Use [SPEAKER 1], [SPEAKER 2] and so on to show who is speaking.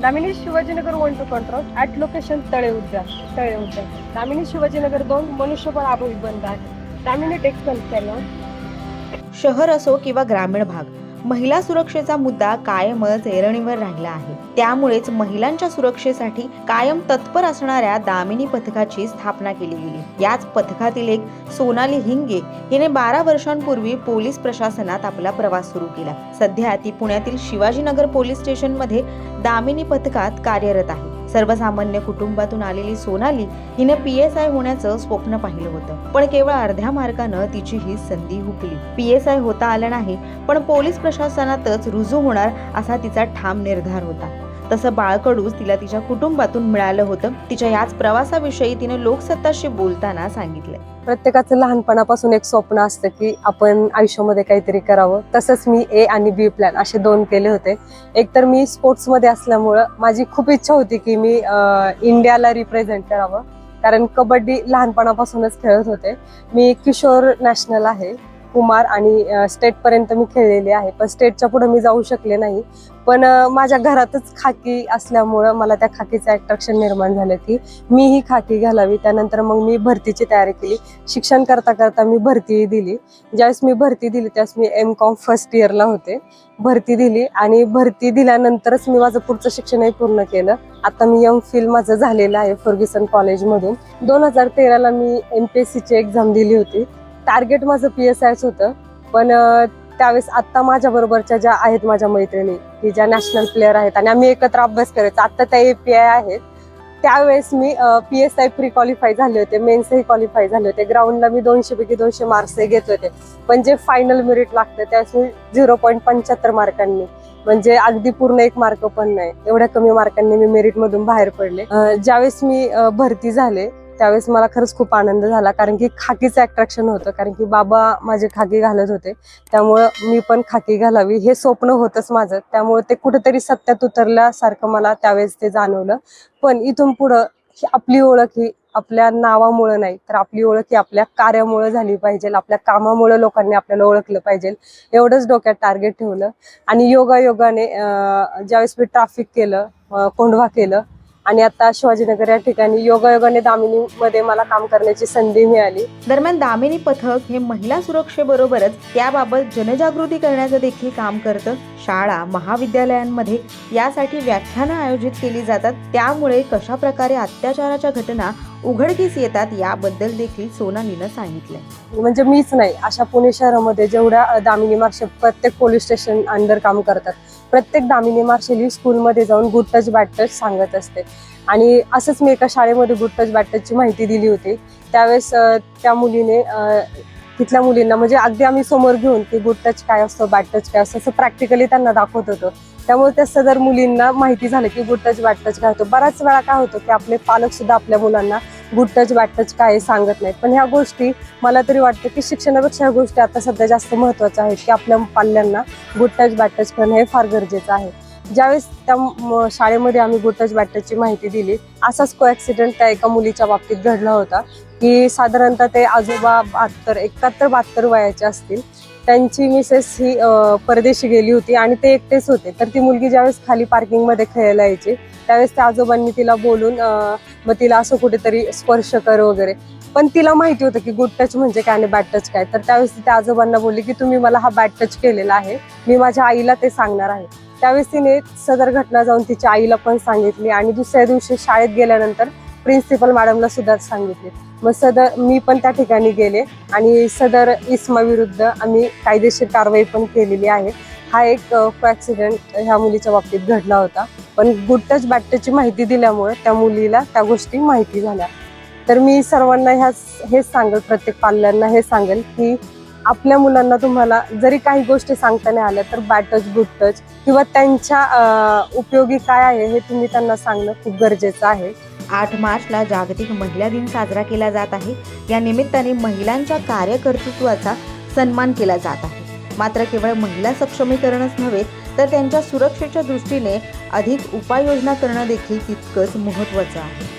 [SPEAKER 1] Damini Shivajinagar one two control at location तळे उद्यान तळे उद्यान दामिनी शिवाजीनगर दोन मनुष्यबळ अभावी बंद आहे दामिनी टेक्सटाईल सॅलॉन
[SPEAKER 2] शहर असो किंवा ग्रामीण भाग महिला सुरक्षेचा मुद्दा कायमच ऐरणीवर राहिला आहे. त्यामुळेच महिलांच्या सुरक्षेसाठी कायम तत्पर असणाऱ्या दामिनी पथकाची स्थापना केली गेली. याच पथकातील एक सोनाली हिंगे हिने बारा वर्षांपूर्वी पोलीस प्रशासनात आपला प्रवास सुरू केला. सध्या ती पुण्यातील शिवाजीनगर पोलीस स्टेशनमध्ये दामिनी पथकात कार्यरत आहे. सर्वसामान्य कुटुंबातून आलेली सोनाली हिने पी एस आय होण्याचं स्वप्न पाहिलं होतं. पण केवळ अर्ध्या मार्गानं तिची ही संधी हुकली. पी एस आय होता आलं नाही पण पोलीस प्रशासनातच रुजू होणार असा तिचा ठाम निर्धार होता. तसं बाळकडूच तिला तिच्या कुटुंबातून मिळालं होतं. तिच्या याच प्रवासाविषयी तिने लोकसत्ताशी बोलताना सांगितलं
[SPEAKER 1] प्रत्येकाचं लहानपणापासून एक स्वप्न असतं की आपण आयुष्यामध्ये काहीतरी करावं. तसंच मी ए आणि बी प्लॅन असे दोन केले होते. एक तर मी स्पोर्ट्समध्ये असल्यामुळं माझी खूप इच्छा होती की मी इंडियाला रिप्रेझेंट करावं. कारण कबड्डी लहानपणापासूनच खेळत होते. मी किशोर नॅशनल आहे. कुमार आणि स्टेटपर्यंत मी खेळलेली आहे. पण स्टेटच्या पुढे मी जाऊ शकले नाही. पण माझ्या घरातच खाकी असल्यामुळं मला त्या खाकीचं अट्रॅक्शन निर्माण झालं की मी ही खाकी घालावी. त्यानंतर मग मी भरतीची तयारी केली. शिक्षण करता करता मी भरती दिली. ज्यावेळेस मी भरती दिली त्यावेळेस मी एम कॉम फर्स्ट इयरला होते. भरती दिली आणि भरती दिल्यानंतरच मी माझं पुढचं शिक्षणही पूर्ण केलं. आता मी एम फिल माझं झालेलं आहे फर्ग्युसन कॉलेजमधून. दोन हजार तेराला मी एम पी एस सीची एक्झाम दिली होती. टार्गेट माझं पी एस आयच होतं. पण त्यावेळेस आत्ता माझ्या बरोबरच्या ज्या आहेत माझ्या मैत्रिणी की ज्या नॅशनल प्लेअर आहेत आणि आम्ही एकत्र अभ्यास करायचो. आत्ता त्या ए पी आय आहेत. त्यावेळेस मी P S I pre qualify झाले होते. मेन्सही क्वालिफाय झाले होते. ग्राउंडला मी दोनशे पैकी दोनशे मार्क्स घेत होते. पण जे फायनल मेरिट लागतं त्यावेळेस मी झिरो पॉईंट पंच्याहत्तर मार्कांनी म्हणजे अगदी पूर्ण एक मार्क पण नाही. एवढ्या कमी मार्कांनी मी मेरिटमधून बाहेर पडले. ज्यावेळेस मी भरती झाले त्यावेळेस मला खरंच खूप आनंद झाला कारण की खाकीचं अट्रॅक्शन होतं कारण की बाबा माझे खाकी घालत होते. त्यामुळं मी पण खाकी घालावी हे स्वप्न होतंच माझं. त्यामुळे ते कुठेतरी सत्यात उतरल्यासारखं मला त्यावेळेस ते जाणवलं. पण इथून पुढं ही आपली ओळख ही आपल्या नावामुळं नाही तर आपली ओळख ही आपल्या कार्यामुळे झाली पाहिजे आपल्या कामामुळे लोकांनी आपल्याला ओळखलं पाहिजे. एवढंच डोक्यात टार्गेट ठेवलं. आणि योगायोगाने ज्यावेळेस मी ट्राफिक केलं कोंढवा केलं आणि आता शिवाजीनगर या ठिकाणी योगायोगाने दामिनीमध्ये मला काम करण्याची संधी मिळाली.
[SPEAKER 2] दरम्यान दामिनी पथक हे महिला सुरक्षेबरोबरच त्याबाबत जनजागृती करण्याचं देखील काम करतं. शाळा महाविद्यालयांमध्ये यासाठी व्याख्यानं आयोजित केली जातात. त्यामुळे कशा प्रकारे अत्याचाराच्या घटना उघडकीस येतात याबद्दल देखील सोनालीनं सांगितलंय.
[SPEAKER 1] म्हणजे मीच नाही अशा पुणे शहरामध्ये जेवढ्या दामिनी मार्शल प्रत्येक पोलीस स्टेशन अंडर काम करतात प्रत्येक दामिनी मार्शल ही स्कूलमध्ये जाऊन गुड टच बॅड टच सांगत असते. आणि असंच मी एका शाळेमध्ये गुड टच बॅड टचची माहिती दिली होती. त्यावेळेस त्या मुलीने तिथल्या मुलींना. म्हणजे अगदी आम्ही समोर घेऊन की गुड टच काय असतं बॅड टच काय असतं असं प्रॅक्टिकली त्यांना दाखवत होतो. त्यामुळे त्या सदर मुलींना माहिती झालं की गुड टच बॅड टच काय होतं. बऱ्याच वेळा काय होतं की आपले पालक सुद्धा आपल्या मुलांना गुड टच बॅड टच काय हे सांगत नाहीत. पण ह्या गोष्टी मला तरी वाटतं की शिक्षणापेक्षा ह्या गोष्टी आता सध्या जास्त महत्त्वाच्या आहेत की आपल्या पाल्यांना गुड टच बॅड टच करणं हे फार गरजेचं आहे. ज्यावेळेस त्या शाळेमध्ये आम्ही गुड टच बॅड टचची माहिती दिली असाच को ॲक्सिडेंट त्या एका मुलीच्या बाबतीत घडला होता. की साधारणतः ते आजोबा बहात्तर एकाहत्तर बहात्तर वयाचे असतील. त्यांची मिसेस ही परदेशी गेली होती आणि ते एकटेच होते. तर ती मुलगी ज्यावेळेस खाली पार्किंगमध्ये खेळायला यायची त्यावेळेस त्या आजोबांनी तिला बोलून मग तिला असं कुठेतरी स्पर्श कर वगैरे. पण तिला माहिती होतं की गुड टच म्हणजे काय आणि बॅड टच काय. तर त्यावेळेस त्या आजोबांना बोलली की तुम्ही मला हा बॅड टच केलेला आहे. मी माझ्या आईला ते सांगणार आहे. त्यावेळेस तिने सदर घटना जाऊन तिच्या आईला पण सांगितली आणि दुसऱ्या दिवशी शाळेत गेल्यानंतर प्रिन्सिपल मॅडमला सुद्धा सांगितले. मग सदर मी पण त्या ठिकाणी गेले आणि सदर इस्मा विरुद्ध आम्ही कायदेशीर कारवाई पण केलेली आहे. हा एक ॲक्सिडेंट ह्या मुलीच्या बाबतीत घडला होता. पण गुड टच बॅड टचची माहिती दिल्यामुळे त्या मुलीला त्या गोष्टी माहिती झाल्या. तर मी सर्वांना ह्या हेच सांगेल प्रत्येक पाल्यांना हे सांगेल की आपल्या मुलांना तुम्हाला जरी काही गोष्टी सांगता नाही आल्या तर बॅड टच गुड टच किंवा त्यांच्या उपयोगी काय आहे हे तुम्ही त्यांना सांगणं खूप गरजेचं आहे.
[SPEAKER 2] आठ मार्चला जागतिक महिला दिन साजरा केला जात आहे. या निमित्ताने महिलांच्या कार्यकर्तृत्वाचा सन्मान केला जात आहे. मात्र केवळ महिला सक्षमीकरणच नव्हे तर त्यांच्या सुरक्षेच्या दृष्टीने अधिक उपाययोजना करणं देखील तितकंच महत्त्वाचं आहे.